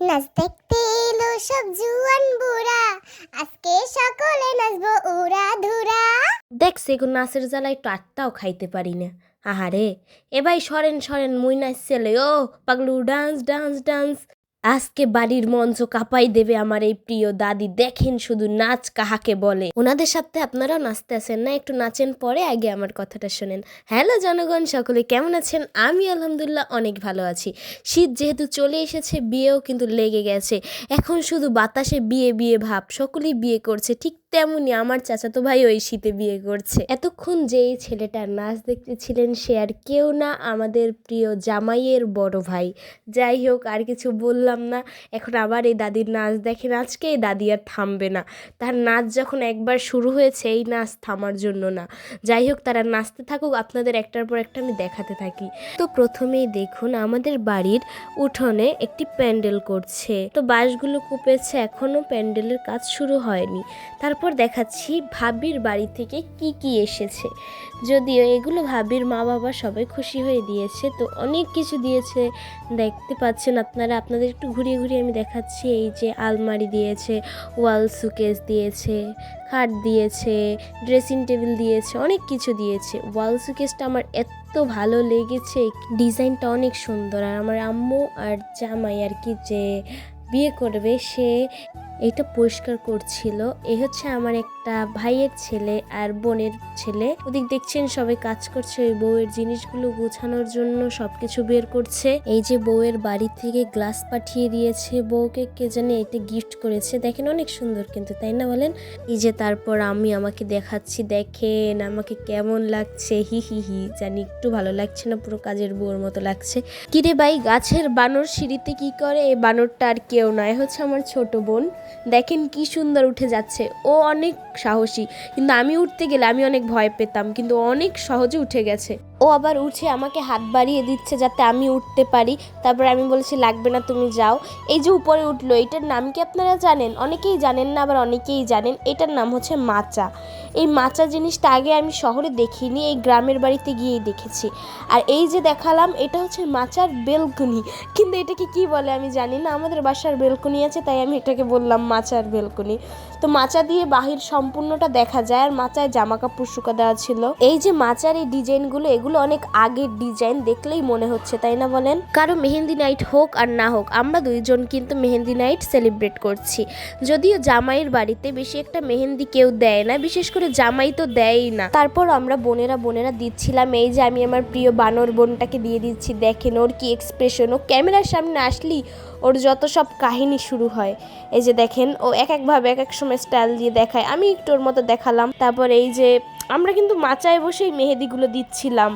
নাচ দেখতে এলো সব জুয়ান বুড়া। আজকে সকলে নাচবো উড়া ধুরা। দেখ সেগুন নাচের জ্বালা একটু আটটাও খাইতে পারি না। আহারে, এবাই সরেন সরেন মুই নাচ ছেলে ও পাগলু, ডান্স ডান্স ডান্স। আজকে বাড়ির মঞ্চ কাঁপাই দেবে আমার এই প্রিয় দাদি। দেখেন শুধু নাচ কাহাকে বলে। ওনাদের সাথে আপনারাও নাচতে আছেন না, একটু নাচেন পরে আগে আমার কথাটা শোনেন। হ্যালো জনগণ, সকলে কেমন আছেন? আমি আলহামদুলিল্লাহ অনেক ভালো আছি। শীত যেহেতু চলে এসেছে, বিয়েও কিন্তু লেগে গেছে। এখন শুধু বাতাসে বিয়ে বিয়ে ভাব, সকলেই বিয়ে করছে, ঠিক তেমনই আমার চাচাতো ভাই ওই শীতে বিয়ে করছে। এতক্ষণ যে এই ছেলেটার নাচ দেখতেছিলেন সে আর কেউ না আমাদের প্রিয় জামাইয়ের বড় ভাই। যাই হোক, আর কিছু বললাম না। এখন আবার এই দাদির নাচ দেখেন, আজকে এই দাদি আর থামবে না। তার নাচ যখন একবার শুরু হয়েছে, এই নাচ থামার জন্য না। যাই হোক, তারা নাচতে থাকুক, আপনাদের একটার পর একটা আমি দেখাতে থাকি। তো প্রথমেই দেখুন, আমাদের বাড়ির উঠোনে একটি প্যান্ডেল করছে। তো বাঁশগুলো কুপেছে, এখনও প্যান্ডেলের কাজ শুরু হয়নি। তারপর দেখাচ্ছি ভাবির বাড়ি থেকে কি কি এসেছে। যদিও এগুলো ভাবির মা বাবা সবাই খুশি হয়ে দিয়েছে, তো অনেক কিছু দিয়েছে। দেখতে পাচ্ছেন আপনারা, আপনাদের একটু ঘুরিয়ে ঘুরিয়ে আমি দেখাচ্ছি। এই যে আলমারি দিয়েছে, ওয়াল সুকেস দিয়েছে, খাট দিয়েছে, ড্রেসিং টেবিল দিয়েছে, অনেক কিছু দিয়েছে। ওয়াল সুকেসটা আমার এত ভালো লেগেছে, ডিজাইনটা অনেক সুন্দর। আর আমার আম্মু আর জামাই আর কি যে বিয়ে করবে, সে এটা পরিষ্কার করছিল। এ হচ্ছে আমার একটা ভাইয়ের ছেলে আর বোনের ছেলে। ওদিক দেখছেন সবাই কাজ করছে, ওই বউয়ের জিনিসগুলো গোছানোর জন্য সবকিছু বের করছে। এই যে বউয়ের বাড়ি থেকে গ্লাস পাঠিয়ে দিয়েছে, বউকে কে জানে এটা গিফট করেছে। দেখেন অনেক সুন্দর কিন্তু, তাই না বলেন? এই যে তারপর আমি আমাকে দেখাচ্ছি, দেখেন আমাকে কেমন লাগছে। হি হি হি, জানি একটু ভালো লাগছে না, পুরো কাজের বউর মতো লাগছে। কিরে ভাই, গাছের বানর সিঁড়িতে কি করে? এই বানরটা আর কেউ নয় হচ্ছে আমার ছোট বোন। দেখেন কি সুন্দর উঠে যাচ্ছে। ও অনেক সাহসী, কিন্তু আমি উঠতে গেলে আমি অনেক ভয় পেতাম, কিন্তু অনেক সহজে উঠে গেছে। ও আবার উঠে আমাকে হাত বাড়িয়ে দিচ্ছে যাতে আমি উঠতে পারি। তারপর আমি বলেছি, লাগবে না, তুমি যাও। এই যে উপরে উঠল, এটার নাম কি আপনারা জানেন? অনেকেই জানেন না, আবার অনেকেই জানেন, এটার নাম হচ্ছে মাচা। এই মাচা জিনিসটা আগে আমি শহরে দেখিনি, এই গ্রামের বাড়িতে গিয়েই দেখেছি। আর এই যে দেখালাম, এটা হচ্ছে মাচার বেলকনি। কিন্তু এটাকে কি বলে আমি জানি না, আমাদের বাসার বেলকনি আছে, তাই আমি এটাকে বললাম মাচার বেলকনি। তো মাচা দিয়ে বাহির সম্পূর্ণটা দেখা যায়, আর মাচায় জামা কাপড় শুকা দেওয়া ছিল। এই যে মাচার এই ডিজাইনগুলো, এগুলো অনেক আগের ডিজাইন, দেখলেই মনে হচ্ছে, তাই না বলেন? কারও মেহেন্দি নাইট হোক আর না হোক, আমরা দুইজন কিন্তু মেহেন্দি নাইট সেলিব্রেট করছি। যদিও জামাইয়ের বাড়িতে বেশি একটা মেহেন্দি কেউ দেয় না, বিশেষ করে জামাই তো দেয়ই না। তারপর আমরা বোনেরা বোনেরা দিচ্ছিলাম, এই যে আমি আমার প্রিয় বানর বোনটাকে দিয়ে দিচ্ছি, দেখেন ওর কি এক্সপ্রেশন ও ক্যামেরার সামনে আসলেই ওর যত সব কাহিনী শুরু হয়। এই যে দেখেন, ও এক একভাবে এক এক সময় স্টাইল দিয়ে দেখায়। আমি একটু ওর মতো দেখালাম, তারপর এই যে আমরা কিন্তু মাচায় বসেই মেহেদিগুলো দিচ্ছিলাম।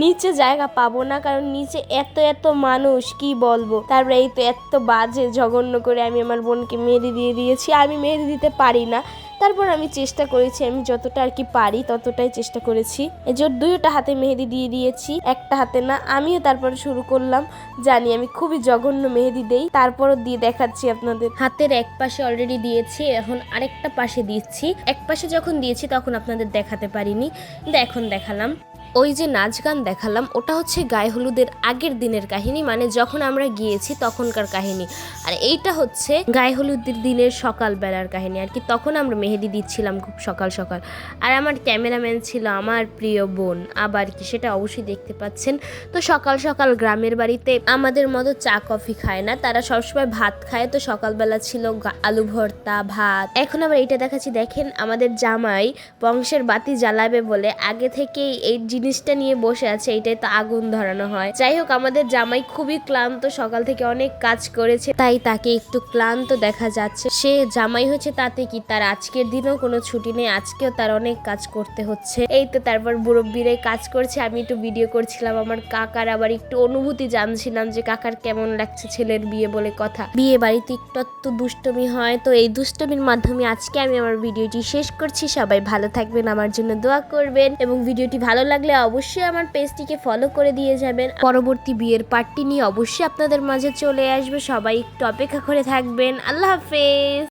নিচে জায়গা পাবো না, কারণ নিচে এত এত মানুষ, কি বলব? তারপরে এই তো এত বাজে, জঘন্য করে আমি আমার বোনকে মেহেদি দিয়ে দিয়েছি, আমি মেহেদি দিতে পারি না। তারপর আমি চেষ্টা করেছি, আমি যতটা আর কি পারি ততটাই চেষ্টা করেছি। যে দুইটা হাতে মেহেদি দিয়ে দিয়েছি, একটা হাতে না, আমিও তারপর শুরু করলাম। জানি আমি খুবই জঘন্য মেহেদি দেই, তারপরও দিয়ে দেখাচ্ছি আপনাদের। হাতের এক পাশে অলরেডি দিয়েছি, এখন আরেকটা পাশে দিচ্ছি। এক পাশে যখন দিয়েছি তখন আপনাদের দেখাতে পারিনি। কিন্তু এখন দেখালাম। ওই যে নাচ গান দেখালাম, ওটা হচ্ছে গায়ে হলুদের আগের দিনের কাহিনী মানে যখন আমরা গিয়েছি তখনকার কাহিনী। আর এইটা হচ্ছে গায়ে হলুদের দিনের সকাল বেলার কাহিনী, আর কি তখন আমরা মেহেদি দিচ্ছিলাম খুব সকাল সকাল। আর আমার ক্যামেরাম্যান ছিল আমার প্রিয় বোন, আবার কি সেটা অবশ্যই দেখতে পাচ্ছেন। তো সকাল সকাল গ্রামের বাড়িতে আমাদের মতো চা কফি খায় না, তারা সবসময় ভাত খায়। তো সকালবেলা ছিল আলু ভর্তা, ভাত। এখন আবার এইটা দেখাচ্ছি, দেখেন আমাদের জামাই বংশের বাতি জ্বালাবে বলে আগে থেকেই এই জিনিসটা নিয়ে বসে আছে, এটাই তো আগুন ধরানো হয়। যাই হোক, আমাদের জামাই খুবই ক্লান্ত, সকাল থেকে অনেক কাজ করেছে, তাই তাকে একটু ক্লান্ত দেখা যাচ্ছে। সে জামাই হচ্ছে তাতে কি, তার আজকের দিনও কোনো ছুটি নেই, আজকেও তার অনেক কাজ করতে হচ্ছে। এই তো তারপর মুরব্বীরাই কাজ করছে, আমি একটু ভিডিও করছিলাম, আমার কাকার আবার একটু অনুভূতি জানছিলাম যে কাকার কেমন লাগছে ছেলের বিয়ে বলে কথা। বিয়ে বাড়িতে একটু একটু দুষ্টমি হয়, তো এই দুষ্টমির মাধ্যমে আজকে আমি আমার ভিডিওটি শেষ করছি। সবাই ভালো থাকবেন, আমার জন্য দোয়া করবেন, এবং ভিডিওটি ভালো লাগলে অবশ্যই আমার পেজটিকে ফলো করে দিয়ে যাবেন। পরবর্তী বিয়ের পার্টটি নিয়ে অবশ্যই আপনাদের মাঝে চলে আসবে। সবাই একটু অপেক্ষা করে থাকবেন। আল্লাহ হাফেজ।